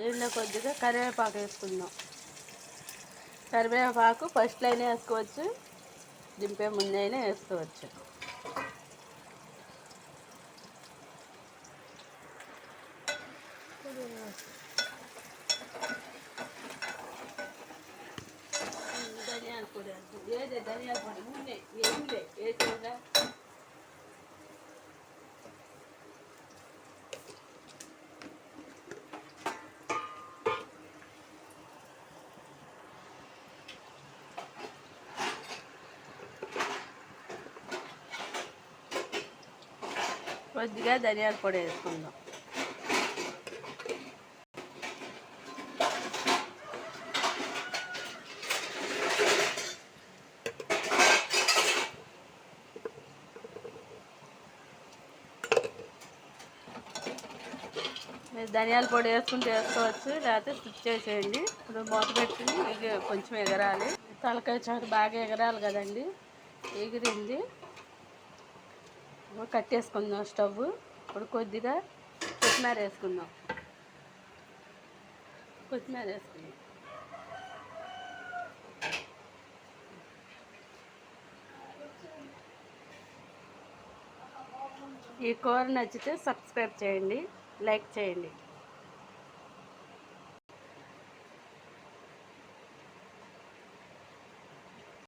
దీనిలో కొద్దిగా కరివేపాకు వేసుకుందాం. కరివేపాకు ఫస్ట్లో అయినా వేసుకోవచ్చు దింపే ముందైనా వేసుకోవచ్చు. ధనియాల పొడి ఏది ధనియాల పొడి? ముందే ఏమిలే వేసిందా కొద్దిగా ధనియాల పొడి వేసుకుందాం. మీరు ధనియాల పొడి వేసుకుంటే వేసుకోవచ్చు లేకపోతే స్టిచ్ చేసేయండి. ఇప్పుడు మూత పెట్టి కొంచెం ఎగరాలి. తలకాయ చారు బాగా ఎగరాలి కదండి. ఎగిరింది. కట్టేసుకుందాం స్టవ్. ఇప్పుడు కొద్దిగా కొత్తిమీర వేసుకుందాం. కొత్తిమీర వేసుకుందాం. ఈ కూర నచ్చితే సబ్స్క్రైబ్ చేయండి లైక్ చేయండి.